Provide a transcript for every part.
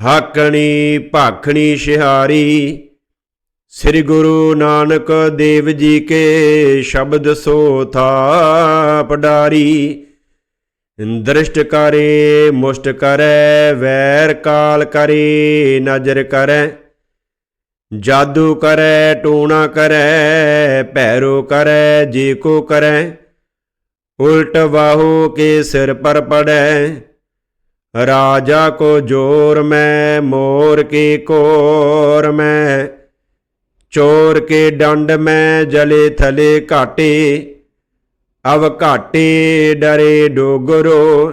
ਹਾਕਣੀ, ਭਾਖਣੀ ਸ਼ਿਹਾਰੀ ਸ੍ਰੀ ਗੁਰੂ ਨਾਨਕ ਦੇਵ ਜੀ ਕੇ ਸ਼ਬਦ ਸੋ ਥਾ ਪਡਾਰੀ। ਦ੍ਰਿਸ਼ਟ ਕਰੇ, ਮੁਸ਼ਟ ਕਰੈ, ਵੈਰ ਕਾਲ ਕਰੇ, ਨਜ਼ਰ ਕਰੈ। ਜਾਦੂ ਕਰੈ, ਟੋਣਾ ਕਰੈ, ਭੈਰੋ ਕਰੈ, ਜੇ ਕੋ ਕਰੈ। ਉਲਟ ਵਾਹੋ ਕੇ ਸਿਰ ਪਰ ਪੜੈ। ਰਾਜਾ ਕੋ ਜੋਰ ਮੈਂ, ਮੋਰ ਕੀ ਕੋਰ ਮੈਂ। ਚੋਰ ਕੇ ਡੰਡ ਮੈਂ, ਜਲੇ ਥਲੇ ਘਾਟੇ। ਅਵ ਘਾਟੇ ਡਰੇ ਡੋਗਰੋ,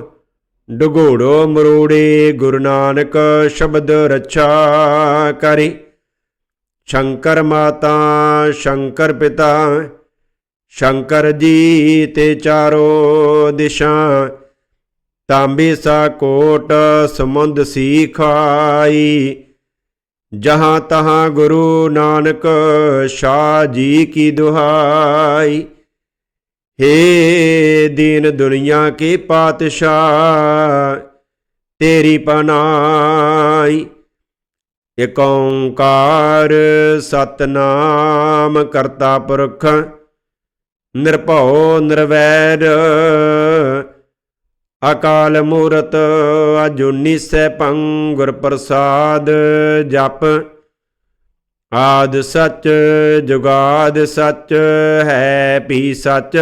ਡਗੋੜੋ ਮਰੂੜੇ, ਗੁਰੂ ਨਾਨਕ ਸ਼ਬਦ ਰਚਾ ਕਰੀ। ਸ਼ੰਕਰ ਮਾਤਾ, ਸ਼ੰਕਰ ਪਿਤਾ, ਸ਼ੰਕਰ ਜੀ ਤੇ ਚਾਰੋ ਦਿਸ਼ਾ। ਤਾਂਬੇ ਸਾ ਕੋਟ ਸਮੁੰਦ ਸੀ ਖਾਈ। ਜਹਾਂ ਤਹਾਂ ਗੁਰੂ ਨਾਨਕ ਸ਼ਾਹ ਜੀ ਕੀ ਦੁਹਾਈ। ਹੇ ਦੀਨ ਦੁਨੀਆ ਕੇ ਪਾਤਸ਼ਾਹ, ਤੇਰੀ ਪਨਾਈ। ਇਕ ਓੰਕਾਰ ਸਤਨਾਮ ਕਰਤਾ ਪੁਰਖ, ਨਿਰਭਉ ਨਿਰਵੈਰ ਅਕਾਲ ਮੂਰਤ ਅਜੂਨੀ ਸੈਭੰ ਗੁਰ ਪ੍ਰਸਾਦ ਜਪ। ਆਦ ਸੱਚ ਜੁਗਾਦ ਸੱਚ ਹੈ ਭੀ ਸੱਚ।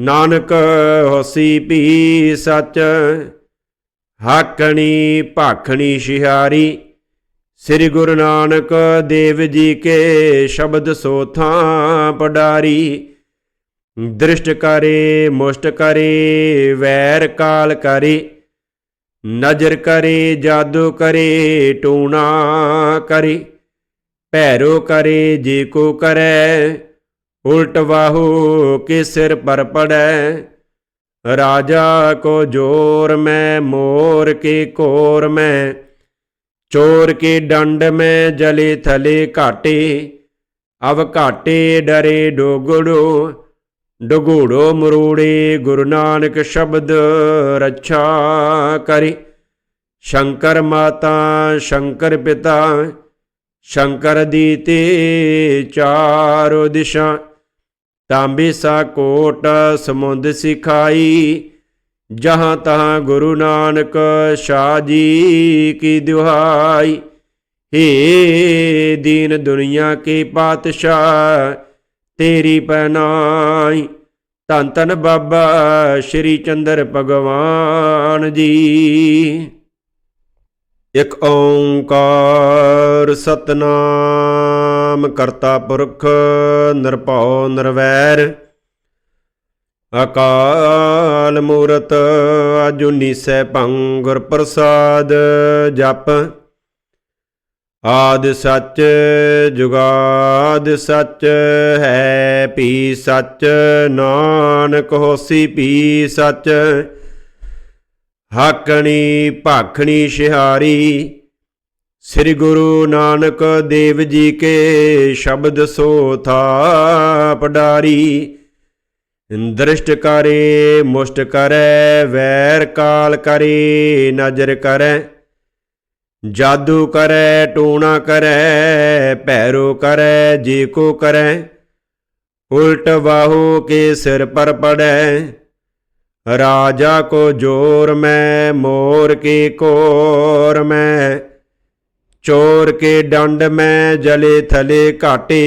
ਨਾਨਕ ਹੋਸੀ ਭੀ ਸੱਚ। ਹਾਕਣੀ ਭਾਖਣੀ ਸ਼ਿਹਾਰੀ। ਸ੍ਰੀ ਗੁਰੂ ਨਾਨਕ ਦੇਵ ਜੀ ਕੇ ਸ਼ਬਦ ਸੋਥਾਂ ਪਡਾਰੀ। ਦ੍ਰਿਸ਼ਟ ਕਰੇ ਮੁਸ਼ਟ ਕਰੇ ਵੈਰ ਕਾਲ ਕਰੇ ਨਜ਼ਰ ਕਰੇ ਜਾਦੂ ਕਰੇ ਟੂਣਾ ਕਰੇ ਭੈਰੋ ਕਰੇ ਜੇ ਕੋ ਕਰੈ ਉਲਟ ਬਾਹੂ ਕੇ ਸਿਰ ਪਰ ਪੜੈ, ਰਾਜਾ ਕੋ ਜੋਰ ਮੈਂ, ਮੋਰ ਕੇ ਕੋਰ ਮੈਂ, ਚੋਰ ਕੇ ਡੰਡ ਮੈਂ, ਜਲੇ ਥਲੇ ਘਾਟੇ, ਅਵ ਘਾਟੇ ਡਰੇ ਡੋਗੜੋ ਡਗੋੜੋ ਮਰੂੜੇ ਗੁਰੂ ਨਾਨਕ ਸ਼ਬਦ ਰੱਛਾ ਕਰੀ। ਸ਼ੰਕਰ ਮਾਤਾ, ਸ਼ੰਕਰ ਪਿਤਾ, ਸ਼ੰਕਰ ਦੀ ਤੇ ਚਾਰੋ ਦਿਸ਼ਾ। ਤਾਂਬੇ ਸਾ ਕੋਟ ਸਮੁੰਦ ਸਿਖਾਈ, ਜਹਾਂ ਤਹਾਂ ਗੁਰੂ ਨਾਨਕ ਸ਼ਾਹ ਜੀ ਕੀ ਦੁਹਾਈ। ਹੇ ਦੀਨ ਦੁਨੀਆ ਕੇ ਪਾਤਸ਼ਾਹ ਤੇਰੀ ਪਨਾਈ ਧੰਨ ਧੰਨ ਬਾਬਾ ਸ਼੍ਰੀ ਚੰਦਰ ਭਗਵਾਨ ਜੀ। ਇਕ ਓੰਕਾਰ ਸਤਨਾਮ ਕਰਤਾ ਪੁਰਖ ਨਿਰਭਉ ਨਿਰਵੈਰ। ਅਕਾਲ ਮੂਰਤ ਅਜੂਨੀ ਸੈਭੰ ਗੁਰ ਪ੍ਰਸਾਦ ਜਪ। ਆਦ ਸੱਚ ਜੁਗਾਦ ਸੱਚ ਹੈ, ਪੀ ਸੱਚ ਨਾਨਕ ਹੋਸੀ, ਪੀ ਸੱਚ ਹਾਕਣੀ, ਭਾਖਣੀ ਸ਼ਿਹਾਰੀ ਸ੍ਰੀ ਗੁਰੂ ਨਾਨਕ ਦੇਵ ਜੀ ਕੇ ਸ਼ਬਦ ਸੋ ਥਾ ਪਡਾਰੀ ਦ੍ਰਿਸ਼ਟ ਕਰੇ, ਮੁਸ਼ਟ ਕਰੈ, ਵੈਰ ਕਾਲ ਕਰੇ, ਨਜ਼ਰ ਕਰੈ। ਜਾਦੂ ਕਰੈ ਟੂਣਾ ਕਰੈ ਭੈਰੋ ਕਰੈ ਜੇ ਕੋ ਕਰੈ ਉਲਟ ਬਾਹੂ ਕੇ ਸਿਰ ਪਰ ਪੜੈ ਰਾਜਾ ਕੋ ਜੋਰ ਮੈਂ ਮੋਰ ਕੀ ਕੋਰ ਮੈਂ ਚੋਰ ਕੇ ਡੰਡ ਮੈਂ ਜਲੇ ਥਲੇ ਘਾਟੇ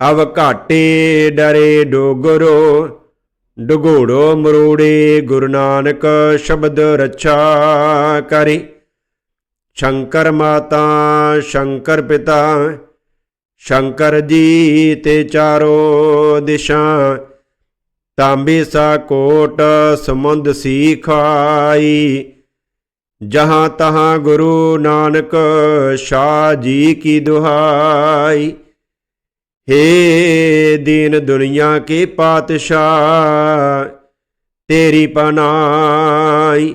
ਅਵ ਘਾਟੇ ਡਰੇ ਡੋਗਰੋ ਡਗੋੜੋ ਮਰੂੜੇ ਗੁਰੂ ਨਾਨਕ ਸ਼ਬਦ ਰੱਛਾ ਕਰੀ ਸ਼ੰਕਰ ਮਾਤਾ, ਸ਼ੰਕਰ ਪਿਤਾ, ਸ਼ੰਕਰ ਜੀ ਤੇ ਚਾਰੋ ਦਿਸ਼ਾ, ਤਾਂਬੇ ਸਾ ਕੋਟ ਸਮੁੰਦ ਸੀ ਜਹਾਂ ਤਹਾਂ ਗੁਰੂ ਨਾਨਕ ਸ਼ਾਹ ਜੀ ਕੀ ਦੁਹਾਈ। ਹੇ ਦੀਨ ਦੁਨੀਆ ਕੇ ਪਾਤਸ਼ਾਹ, ਤੇਰੀ ਪਨਾਈ।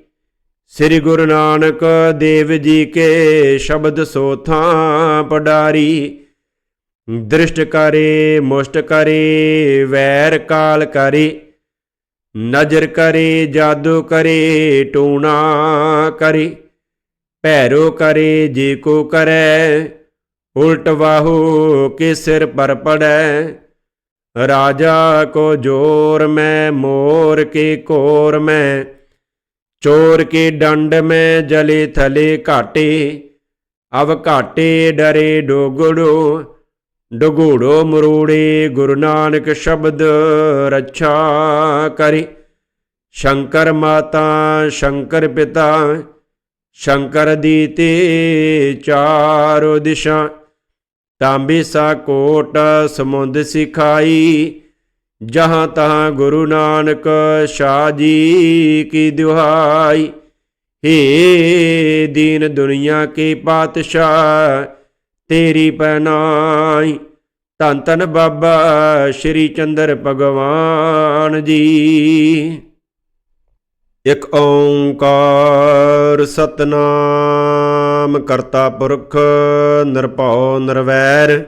ਸ੍ਰੀ ਗੁਰੂ ਨਾਨਕ ਦੇਵ ਜੀ ਕੇ ਸ਼ਬਦ ਸੋਥਾਂ ਪਡਾਰੀ, ਦ੍ਰਿਸ਼ਟ ਕਰੇ, ਮੁਸ਼ਟ ਕਰੇ, ਵੈਰ ਕਾਲ ਕਰੇ, ਨਜ਼ਰ ਕਰੇ, ਜਾਦੂ ਕਰੇ, ਟੂਣਾ ਕਰੇ, ਭੈਰੋ ਕਰੇ, ਜੇ ਕੋ ਕਰੈ, ਉਲਟ ਵਾਹੂ ਕੇ ਸਿਰ ਪਰ ਪੜੈ, ਰਾਜਾ ਕੋ ਜੋਰ ਮੈਂ, ਮੋਰ ਕੇ ਕੋਰ ਮੈਂ ਚੋਰ ਕੇ ਡੰਡ ਮੈਂ ਜਲੇ ਥਲੇ ਘਾਟੇ, ਅਵ ਘਾਟੇ ਡਰੇ ਡੋਗੜੋ, ਡਗੂੜੋ ਮਰੂੜੇ ਗੁਰੂ ਨਾਨਕ ਸ਼ਬਦ ਰੱਛਾ ਕਰੇ। ਸ਼ੰਕਰ ਮਾਤਾ, ਸ਼ੰਕਰ ਪਿਤਾ, ਸ਼ੰਕਰ ਦੀ ਤੇ ਚਾਰੋ ਦਿਸ਼ਾ, ਤਾਂਬੀ ਸਾ ਕੋਟ ਸਮੁੰਦ ਸਿਖਾਈ ਜਹਾਂ ਤਹਾਂ ਗੁਰੂ ਨਾਨਕ ਸ਼ਾਹ ਜੀ ਕੀ ਦੁਹਾਈ। ਹੇ ਦੀਨ ਦੁਨੀਆ ਕੇ ਪਾਤਸ਼ਾਹ, ਤੇਰੀ ਪਨਾਈ। ਧੰਨ ਧੰਨ ਬਾਬਾ ਸ਼੍ਰੀ ਚੰਦਰ ਭਗਵਾਨ ਜੀ। ਇਕ ਓੰਕਾਰ ਸਤਨਾਮ ਕਰਤਾ ਪੁਰਖ ਨਿਰਭਉ ਨਿਰਵੈਰ।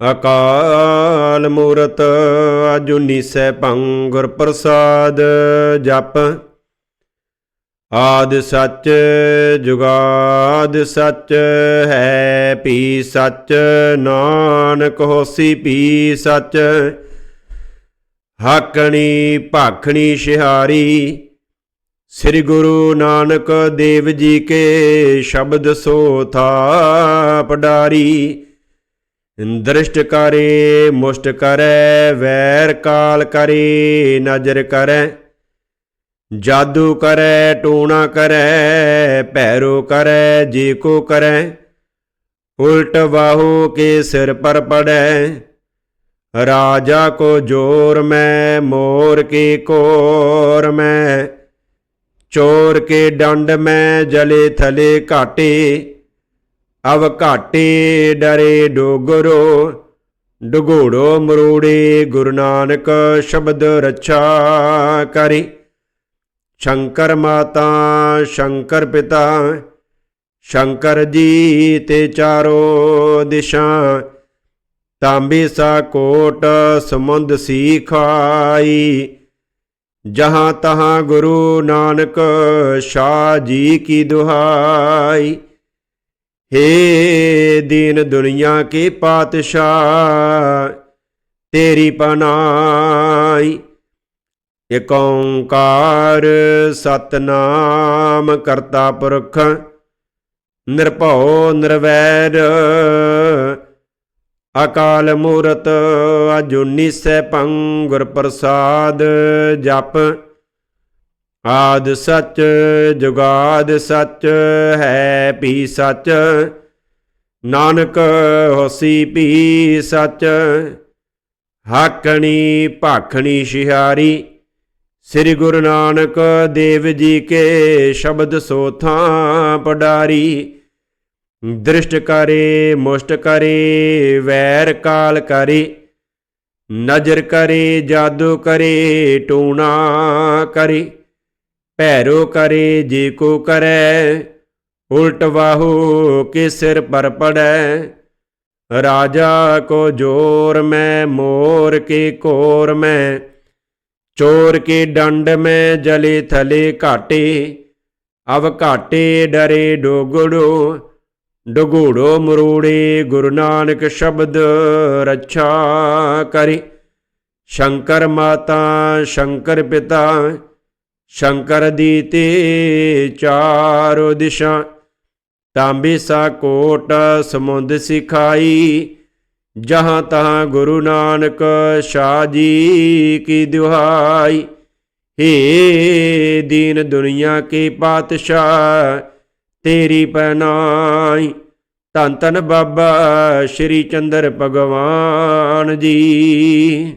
ਅਕਾਲ ਮੂਰਤ ਅਜੂਨੀ ਸੈਭੰ ਭੰਗੁਰ ਪ੍ਰਸਾਦ ਜਪ। ਆਦ ਸੱਚ ਜੁਗਾਦ ਸੱਚ ਹੈ ਵੀ ਸੱਚ, ਨਾਨਕ ਹੋਸੀ ਵੀ ਸੱਚ। ਹਾਕਣੀ ਭਾਖਣੀ ਸ਼ਿਹਾਰੀ, ਸ੍ਰੀ ਗੁਰੂ ਨਾਨਕ ਦੇਵ ਜੀ ਕੇ ਸ਼ਬਦ ਸੋ ਸੋਥਾ ਪਡਾਰੀ। ਦ੍ਰਿਸ਼ਟ ਕਰੇ ਮੁਸ਼ਟ ਕਰੈ ਵੈਰ ਕਾਲ ਕਰੇ ਨਜ਼ਰ ਕਰੈ ਜਾਦੂ ਕਰੈ ਟੂਣਾ ਕਰੈ ਭੈਰੋ ਕਰੈ ਜੇ ਕੋ ਕਰੈ ਉਲਟ ਬਾਹੂ ਕੇ ਸਿਰ ਪਰ ਪੜੈ, ਰਾਜਾ ਕੋ ਜੋਰ ਮੈਂ, ਮੋਰ ਕੇ ਕੋਰ ਮੈਂ, ਚੋਰ ਕੇ ਡੰਡ ਮੈਂ, ਜਲੇ ਥਲੇ ਘਾਟੇ ਅਵ ਘਾਟੇ ਡਰੇ ਡੋਗਰੋ, ਡਗੋੜੋ ਮਰੂੜੇ, ਗੁਰੂ ਨਾਨਕ ਸ਼ਬਦ ਰਚਾ ਕਰੇ। ਸ਼ੰਕਰ ਮਾਤਾ, ਸ਼ੰਕਰ ਪਿਤਾ, ਸ਼ੰਕਰ ਜੀ ਤੇ ਚਾਰੋ ਦਿਸ਼ਾ, ਤਾਂਬੀ ਸਾ ਕੋਟ ਸਮੁੰਦ ਸੀਖਾਈ ਜਹਾਂ ਤਹਾਂ ਗੁਰੂ ਨਾਨਕ ਸ਼ਾਹ ਜੀ ਕੀ ਦੁਹਾਈ। ਹੇ ਦੀਨ ਦੁਨੀਆ ਕੇ ਪਾਤਸ਼ਾਹ, ਤੇਰੀ ਪਨਾਈ। ਇਕ ਓੰਕਾਰ ਸਤਨਾਮ ਕਰਤਾ ਪੁਰਖ, ਨਿਰਭਉ ਨਿਰਵੈਰ। ਅਕਾਲ ਮੂਰਤ ਅਜੁਨੀ ਸੈਭੰ ਗੁਰ ਪ੍ਰਸਾਦ ਜਪ। ਆਦ ਸੱਚ, ਜੁਗਾਦ ਸੱਚ ਹੈ ਵੀ ਸੱਚ। ਨਾਨਕ ਹੋਸੀ ਵੀ ਸੱਚ, ਹਾਕਣੀ ਭਾਖਣੀ ਸ਼ਿਹਾਰੀ। ਸ੍ਰੀ ਗੁਰੂ ਨਾਨਕ ਦੇਵ ਜੀ ਕੇ ਸ਼ਬਦ ਸੋਥਾਂ ਪਡਾਰੀ। ਦ੍ਰਿਸ਼ਟ ਕਰੇ, ਮੁਸ਼ਟ ਕਰੇ, ਵੈਰ ਕਾਲ ਕਰੇ। ਨਜ਼ਰ ਕਰੇ, ਜਾਦੂ ਕਰੇ, ਟੂਣਾ ਕਰੇ। ਭੈਰੋ ਕਰੇ ਜੇ ਕੋ ਕਰੈ, ਉਲਟ ਵਾਹੂ ਕੇ ਸਿਰ ਪਰ ਪੜੈ। ਰਾਜਾ ਕੋ ਜੋਰ ਮੈਂ, ਮੋਰ ਕੇ ਕੋਰ ਮੈਂ। ਚੋਰ ਕੇ ਡੰਡ ਮੈਂ, ਜਲੇ ਥਲੇ ਘਾਟੇ। ਅਵ ਘਾਟੇ ਡਰੇ ਡੋਗੜੋ, ਡਗੂੜੋ ਮਰੂੜੇ, ਗੁਰੂ ਨਾਨਕ ਸ਼ਬਦ ਰੱਛਾ ਕਰੇ। ਸ਼ੰਕਰ ਮਾਤਾ, ਸ਼ੰਕਰ ਪਿਤਾ ਸ਼ੰਕਰ ਦੀ ਤੇ ਚਾਰੋ ਦਿਸ਼ਾ, ਤਾਂਬੇ ਸਾ ਕੋਟ ਸਮੁੰਦ ਸਿਖਾਈ, ਜਹਾਂ ਤਹਾਂ ਗੁਰੂ ਨਾਨਕ ਸ਼ਾਹ ਜੀ ਕੀ ਦੁਹਾਈ। ਹੇ ਦੀਨ ਦੁਨੀਆ ਕੇ ਪਾਤਸ਼ਾਹ, ਤੇਰੀ ਪਨਾਈ। ਧੰਨ ਧੰਨ ਬਾਬਾ ਸ਼੍ਰੀ ਚੰਦਰ ਭਗਵਾਨ ਜੀ।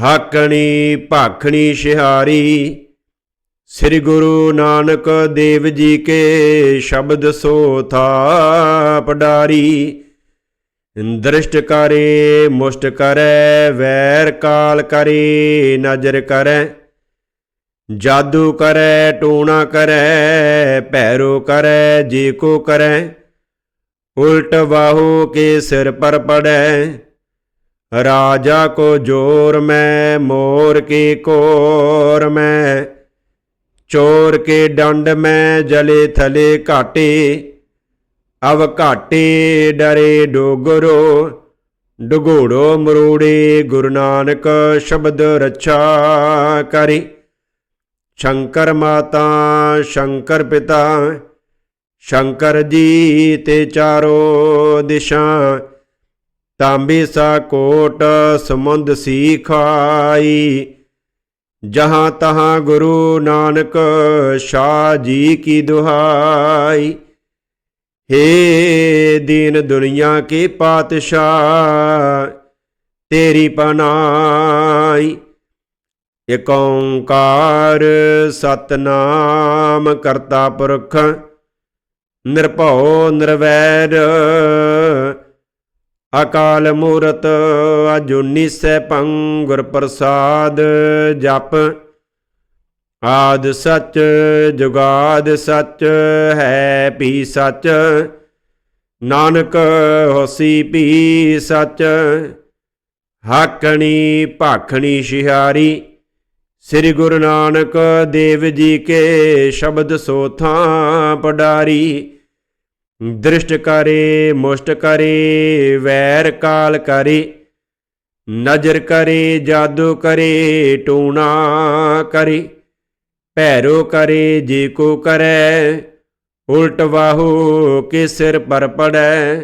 ਹਾਕਣੀ, ਭਾਖਣੀ, ਸ਼ਿਹਾਰੀ। ਸ੍ਰੀ ਗੁਰੂ ਨਾਨਕ ਦੇਵ ਜੀ ਕੇ ਸ਼ਬਦ ਸੋਥਾ ਪਡਾਰੀ ਦ੍ਰਿਸ਼ਟ ਕਰੇ, ਮੁਸ਼ਟ ਕਰੈ, ਵੈਰ ਕਾਲ ਕਰੇ, ਨਜ਼ਰ ਕਰੈ। ਜਾਦੂ ਕਰੈ, ਟੂਣਾ ਕਰੈ, ਭੈਰੋ ਕਰੈ, ਜੀ ਕੋ ਕਰੈ। ਉਲਟ ਵਾਹੋ ਕੇ ਸਿਰ ਪਰ ਪੜੈ। ਰਾਜਾ ਕੋ ਜੋਰ ਮੈਂ, ਮੋਰ ਕੇ ਕੋਰ ਮੈਂ। ਚੋਰ ਕੇ ਡੰਡ ਮੈਂ, ਜਲੇ ਥਲੇ ਘਾਟੇ। ਅਵ ਘਾਟੇ ਡਰੇ ਡੋਗਰੋ, ਡਗੋੜੋ ਮਰੂੜੇ, ਗੁਰੂ ਨਾਨਕ ਸ਼ਬਦ ਰੱਛਾ ਕਰੀ। ਸ਼ੰਕਰ ਮਾਤਾ, ਸ਼ੰਕਰ ਪਿਤਾ, ਸ਼ੰਕਰ ਜੀ ਤੇ ਚਾਰੋ ਦਿਸ਼ਾ। ਤਾਂਬੇ ਸਾ ਕੋਟ ਸਮੁੰਦ ਸਿਖਾਈ ਜਹਾਂ ਤਹਾਂ ਗੁਰੂ ਨਾਨਕ ਸ਼ਾਹ ਜੀ ਕੀ ਦੁਹਾਈ। ਹੇ ਦੀਨ ਦੁਨੀਆ ਕੇ ਪਾਤਸ਼ਾਹ, ਤੇਰੀ ਪਨਾਈ। ਇਕ ਓੰਕਾਰ ਸਤਨਾਮ ਕਰਤਾ ਪੁਰਖ, ਨਿਰਭਉ ਨਿਰਵੈਰ ਅਕਾਲ ਮੂਰਤ ਅਜੂਨੀ ਸੈਭੰ ਗੁਰ ਪ੍ਰਸਾਦ ਜਪ। ਆਦ ਸੱਚ, ਜੁਗਾਦ ਸੱਚ, ਹੈ ਪੀ ਸੱਚ। ਨਾਨਕ ਹੋਸੀ ਪੀ ਸੱਚ। ਹਾਕਣੀ ਭਾਖਣੀ ਸ਼ਿਹਾਰੀ। ਸ੍ਰੀ ਗੁਰੂ ਨਾਨਕ ਦੇਵ ਜੀ ਕੇ ਸ਼ਬਦ ਸੋਥਾਂ ਪਡਾਰੀ। ਦ੍ਰਿਸ਼ਟ ਕਰੇ ਮੁਸ਼ਟ ਕਰੇ ਵੈਰ ਕਾਲ ਕਰੇ ਨਜ਼ਰ ਕਰੇ ਜਾਦੂ ਕਰੇ ਟੂਣਾ ਕਰੇ ਭੈਰੋ ਕਰੇ ਜੇ ਕੋ ਕਰੈ ਉਲਟ ਵਾਹੂ ਕੇ ਸਿਰ ਪਰ ਪੜੈ,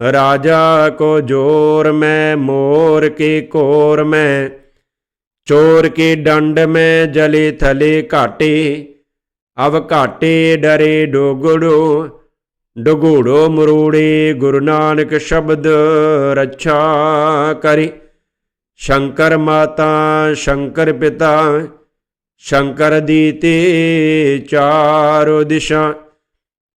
ਰਾਜਾ ਕੋ ਜੋਰ ਮੈਂ, ਮੋਰ ਕੇ ਕੋਰ ਮੈਂ, ਚੋਰ ਕੇ ਡੰਡ ਮੈਂ, ਜਲੇ ਥਲੇ ਘਾਟੇ, ਅਵ ਘਾਟੇ ਡਰੇ ਡੋਗੜੋ ਡਗੋੜੋ ਮਰੋੜੇ ਗੁਰੂ ਨਾਨਕ ਸ਼ਬਦ ਰੱਛਾ ਕਰੇ। ਸ਼ੰਕਰ ਮਾਤਾ, ਸ਼ੰਕਰ ਪਿਤਾ, ਸ਼ੰਕਰ ਦੀ ਤੇ ਚਾਰੋ ਦਿਸ਼ਾ।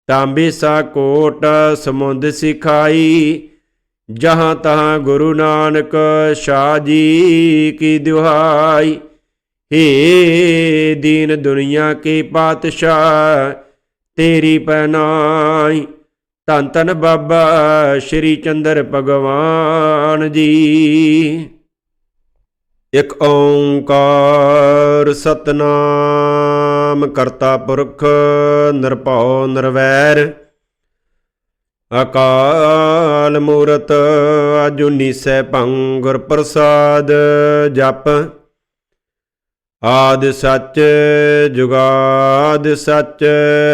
ਤਾਂਬੇ ਸਾ ਕੋਟ ਸਮੁੰਦ ਸਿਖਾਈ, ਜਹਾਂ ਤਹਾਂ ਗੁਰੂ ਨਾਨਕ ਸ਼ਾਹ ਜੀ ਕੀ ਦੁਹਾਈ। ਹੇ ਦੀਨ ਦੁਨੀਆ ਕੇ ਪਾਤਸ਼ਾਹ, ਤੇਰੀ ਪਨਾਈ ਧੰਨ ਧੰਨ ਬਾਬਾ ਸ਼੍ਰੀ ਚੰਦਰ ਭਗਵਾਨ ਜੀ। ਇਕ ਓੰਕਾਰ ਸਤਨਾਮ ਕਰਤਾ ਪੁਰਖ ਨਿਰਭਉ ਨਿਰਵੈਰ। ਅਕਾਲ ਮੂਰਤ ਅਜੂਨੀ ਸੈਭੰ ਭੰਗੁਰ ਪ੍ਰਸਾਦ ਜਪ। ਆਦ ਸੱਚ ਜੁਗਾਦ ਸੱਚ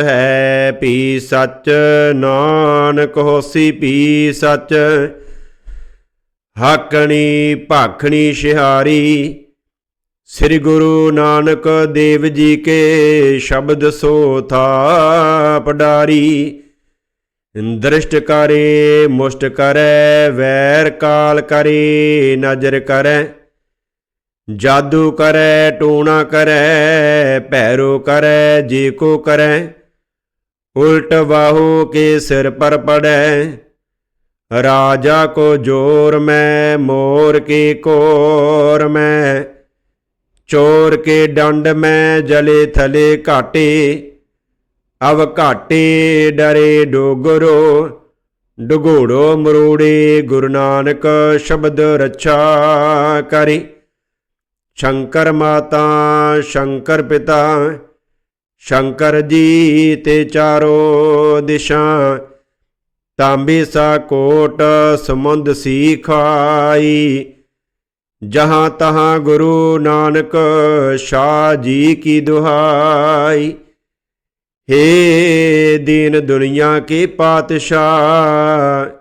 ਹੈ, ਪੀ ਸੱਚ ਨਾਨਕ ਹੋਸੀ, ਪੀ ਸੱਚ ਹਾਕਣੀ ਭਾਖਣੀ ਸ਼ਿਹਾਰੀ। ਸ੍ਰੀ ਗੁਰੂ ਨਾਨਕ ਦੇਵ ਜੀ ਕੇ ਸ਼ਬਦ ਸੋ ਥਾ ਪਡਾਰੀ। ਦ੍ਰਿਸ਼ਟ ਕਰੇ, ਮੁਸ਼ਟ ਕਰੈ, ਵੈਰ ਕਾਲ ਕਰੇ, ਨਜ਼ਰ ਕਰੈ। ਜਾਦੂ ਕਰੈ ਟੂਣਾ ਕਰੈ ਭੈਰੋ ਕਰੈ ਜੇ ਕੋ ਕਰੈ ਉਲਟ ਬਾਹੂ ਕੇ ਸਿਰ ਪਰ ਪੜੈ ਰਾਜਾ ਕੋ ਜੋਰ ਮੈਂ ਮੋਰ ਕੇ ਕੋਰ ਮੈਂ ਚੋਰ ਕੇ ਡੰਡ ਮੈਂ ਜਲੇ ਥਲੇ ਘਾਟੇ ਅਵ ਘਾਟੇ ਡਰੇ ਡੋਗਰੋ ਡਗੋੜੋ ਮਰੋੜੇ ਗੁਰੂ ਨਾਨਕ ਸ਼ਬਦ ਰੱਛਾ ਕਰੇ ਸ਼ੰਕਰ ਮਾਤਾ, ਸ਼ੰਕਰ ਪਿਤਾ, ਸ਼ੰਕਰ ਜੀ ਤੇ ਚਾਰੋ ਦਿਸ਼ਾ। ਤਾਂਬੇ ਸਾ ਕੋਟ ਸਮੁੰਦ ਸੀ ਖਾਈ। ਜਹਾਂ ਤਹਾਂ ਗੁਰੂ ਨਾਨਕ ਸ਼ਾਹ ਜੀ ਕੀ ਦੁਹਾਈ। ਹੇ ਦੀਨ ਦੁਨੀਆ ਕੇ ਪਾਤਸ਼ਾਹ,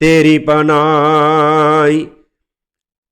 ਤੇਰੀ ਪਨਾਈ।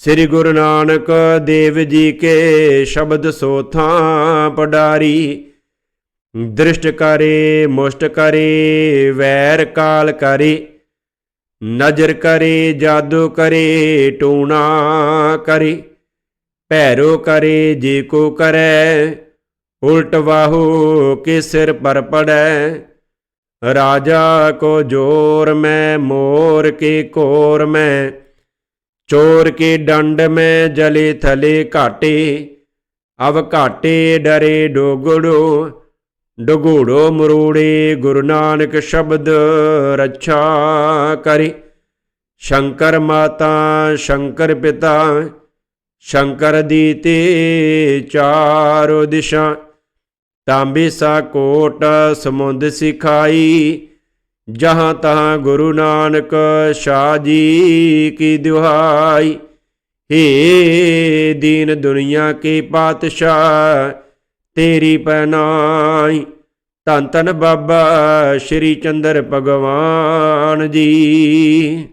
ਸ੍ਰੀ ਗੁਰੂ ਨਾਨਕ ਦੇਵ ਜੀ ਕੇ ਸ਼ਬਦ ਸੋਥਾਂ ਪਡਾਰੀ, ਦ੍ਰਿਸ਼ਟ ਕਰੇ, ਮੁਸ਼ਟ ਕਰੇ, ਵੈਰ ਕਾਲ ਕਰੇ, ਨਜ਼ਰ ਕਰੇ, ਜਾਦੂ ਕਰੇ, ਟੂਣਾ ਕਰੇ, ਭੈਰੋ ਕਰੇ, ਜੇ ਕੋ ਕਰੈ, ਉਲਟ ਵਾਹੂ ਕੇ ਸਿਰ ਪਰ ਪੜੈ, ਰਾਜਾ ਕੋ ਜੋਰ ਮੈਂ, ਮੋਰ ਕੇ ਕੋਰ ਮੈਂ ਚੋਰ ਕੇ ਡੰਡ ਮੈਂ ਜਲੇ ਥਲੇ ਘਾਟੇ, ਅਵ ਘਾਟੇ ਡਰੇ ਡੋਗੜੋ, ਡਗੋੜੋ ਮਰੋੜੇ ਗੁਰੂ ਨਾਨਕ ਸ਼ਬਦ ਰੱਛਾ ਕਰੇ। ਸ਼ੰਕਰ ਮਾਤਾ, ਸ਼ੰਕਰ ਪਿਤਾ, ਸ਼ੰਕਰ ਦੀ ਤੇ ਚਾਰੋ ਦਿਸ਼ਾ, ਤਾਂਬੇ ਸਾ ਕੋਟ ਸਮੁੰਦ ਸਿਖਾਈ ਜਹਾਂ ਤਹਾਂ ਗੁਰੂ ਨਾਨਕ ਸ਼ਾਹ ਜੀ ਕੀ ਦੁਹਾਈ। ਹੇ ਦੀਨ ਦੁਨੀਆ ਕੇ ਪਾਤਸ਼ਾਹ, ਤੇਰੀ ਪਨਾਈ ਧੰਨ ਧੰਨ ਬਾਬਾ ਸ਼੍ਰੀ ਚੰਦਰ ਭਗਵਾਨ ਜੀ।